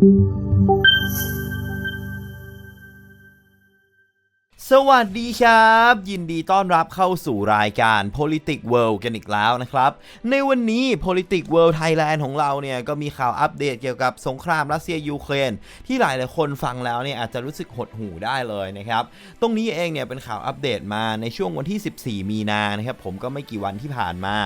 Música สวัสดีครับ ยินดีต้อนรับเข้าสู่รายการ Politic World กันอีกแล้วนะครับ ในวันนี้ Politic World Thailand ของเราเนี่ย ก็มีข่าวอัปเดตเกี่ยวกับสงครามรัสเซียยูเครน ที่หลายหลายคนฟังแล้วเนี่ย อาจจะรู้สึกหดหู่ได้เลยนะครับ ตรงนี้เองเนี่ย เป็นข่าวอัปเดตมาในช่วงวันที่ 14 มีนานะครับ ผมก็ไม่กี่วันที่ผ่านมา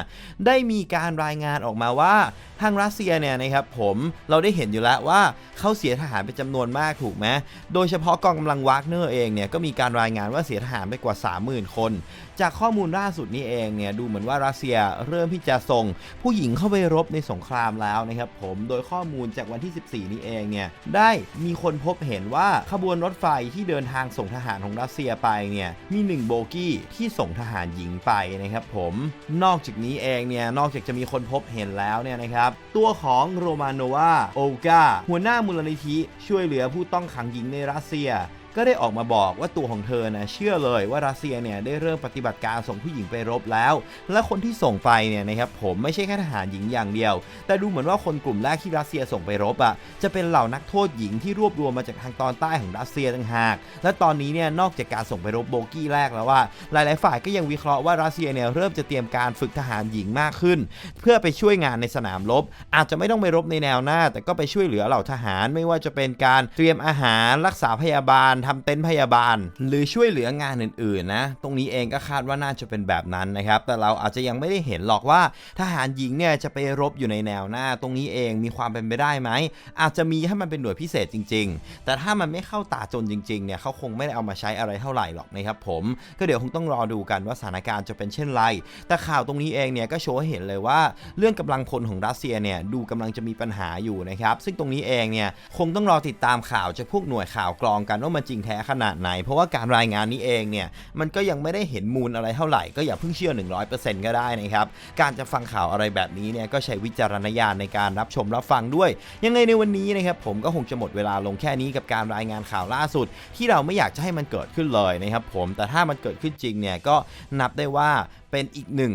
ได้มีการรายงานออกมาว่าทางรัสเซียเนี่ยนะครับผมเราได้เห็นอยู่แล้วว่าเขาเสียทหารเป็นจำนวนมากถูกไหมโดยเฉพาะกองกำลังวากเนอร์เองเนี่ยก็มีการรายงานว่าเสียทหารไปกว่า 30,000 คน จากข้อมูลล่าสุดนี้เองเนี่ยดูเหมือนว่ารัสเซียเริ่มที่จะส่งผู้หญิงเข้าไปรบในสงครามแล้วนะครับผมโดยข้อมูลจากวันที่ 14 นี้เองเนี่ยได้มีคนพบเห็นว่าขบวนรถไฟที่เดินทางส่งทหารของรัสเซียไปเนี่ยมี 1 โบกี้ที่ส่งทหารหญิงไปนะครับผมนอกจากนี้เองเนี่ยนอกจากจะมีคนพบเห็นแล้วเนี่ยนะครับตัวของโรมาโนวาโอกาหัวหน้ามูลนิธิช่วยเหลือผู้ต้องขังหญิงในรัสเซีย ก็ได้ออกมาบอกว่าตัวของเธอนะเชื่อเลยว่ารัสเซียเนี่ยได้เริ่มปฏิบัติการส่งผู้หญิงไปรบแล้ว และคนที่ส่งไปเนี่ยนะครับผมไม่ใช่แค่ทหารหญิงอย่างเดียว แต่ดูเหมือนว่าคนกลุ่มแรกที่รัสเซียส่งไปรบอะจะเป็นเหล่านักโทษหญิงที่รวบรวมมาจากทางตอนใต้ของรัสเซียต่างหาก และตอนนี้เนี่ยนอกจากการส่งไปรบโบกี้แรกแล้วว่า หลาย ๆ ฝ่ายก็ยังวิเคราะห์ว่ารัสเซียเนี่ยเริ่มจะเตรียมการฝึกทหารหญิงมากขึ้น เพื่อไปช่วยงานในสนามรบ อาจจะไม่ต้องไปรบในแนวหน้า แต่ก็ไปช่วยเหลือเหล่าทหารไม่ว่าจะเป็นการเตรียมอาหารรักษาพยาบาลทำเต็นท์พยาบาล หรือช่วยเหลืองานอื่นๆนะตรงนี้เองก็คาดว่าน่าจะเป็นแบบนั้นนะครับ แต่เราอาจจะยังไม่ได้เห็นหรอกว่าทหารหญิงเนี่ยจะไปรบอยู่ในแนวหน้า ตรงนี้เองมีความเป็นไปได้ไหมอาจจะมีให้มันเป็นหน่วยพิเศษจริง ๆ แต่ถ้ามันไม่เข้าตาจนจริงๆเนี่ยเขาคงไม่ได้เอามาใช้อะไรเท่าไหร่หรอกนะครับผมก็เดี๋ยวคงต้องรอดูกันว่าสถานการณ์จะเป็นเช่นไร แต่ข่าวตรงนี้เองเนี่ยก็โชว์ให้เห็นเลยว่า เรื่องกำลังพลของรัสเซียเนี่ยดูกำลังจะมีปัญหาอยู่นะครับซึ่งตรงนี้เองเนี่ยคงต้องรอติดตามข่าวจากพวกหน่วยข่าวกรองกันว่ามันจริงแท้ขนาดไหน เพราะว่าการรายงานนี้เองเนี่ยมันก็ยังไม่ได้เห็นมูลอะไรเท่าไหร่ก็อย่าเพิ่งเชื่อ 100%ก็ได้นะครับ การจะฟังข่าวอะไรแบบนี้เนี่ยก็ใช้วิจารณญาณในการรับชมรับฟังด้วย ยังไงในวันนี้นะครับผมก็คงจะหมดเวลาลงแค่นี้กับการรายงานข่าวล่าสุด ที่เราไม่อยากจะให้มันเกิดขึ้นเลยนะครับผมแต่ถ้ามันเกิดขึ้นจริงเนี่ยก็นับได้ว่าเป็นอีกหนึ่ง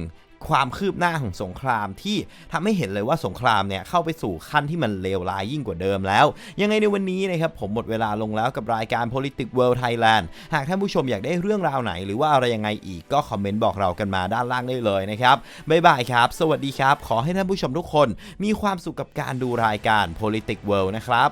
ความคืบหน้าของสงครามที่ทำให้เห็นเลยว่าสงครามเนี่ยเข้าไปสู่ขั้นที่มันเลวร้ายยิ่งกว่าเดิมแล้ว ยังไงในวันนี้นะครับผมหมดเวลาลงแล้วกับรายการ Politics World Thailand หากท่านผู้ชมอยากได้เรื่องราวไหน หรือว่าอะไรยังไงอีกก็คอมเมนต์บอกเรากันมาด้านล่างได้เลยนะครับบ๊ายบายครับ สวัสดีครับ ขอให้ท่านผู้ชมทุกคน มีความสุขกับการดูรายการ Politics World นะครับ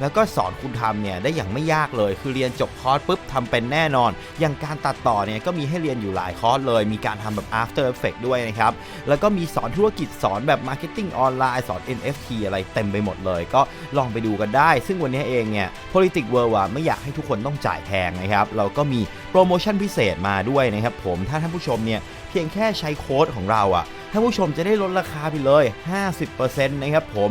แล้วก็สอนคุณทำเนี่ยได้อย่างไม่ยากเลย คือเรียนจบคอร์สปุ๊บทำเป็นแน่นอน อย่างการตัดต่อเนี่ยก็มีให้เรียนอยู่หลายคอร์สเลย มีการทำแบบ After Effects ด้วยนะครับ แล้วก็มีสอนธุรกิจสอนแบบ Marketing ออนไลน์สอน NFT อะไรเต็มไปหมดเลย ก็ลองไปดูกันได้ ซึ่งวันนี้เองเนี่ย Politics World อะไม่อยากให้ทุกคนต้องจ่ายแพงนะครับ เราก็มีโปรโมชั่นพิเศษมาด้วยนะครับผม ถ้าท่านผู้ชมเนี่ยเพียงแค่ใช้โค้ดของเราอะท่านผู้ชมจะได้ลดราคาไปเลย 50%นะครับผม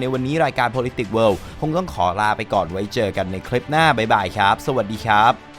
ในวันนี้รายการ Politics World คงต้องขอลาไปก่อนไว้เจอกันในคลิปหน้าบ๊ายบายครับ สวัสดีครับ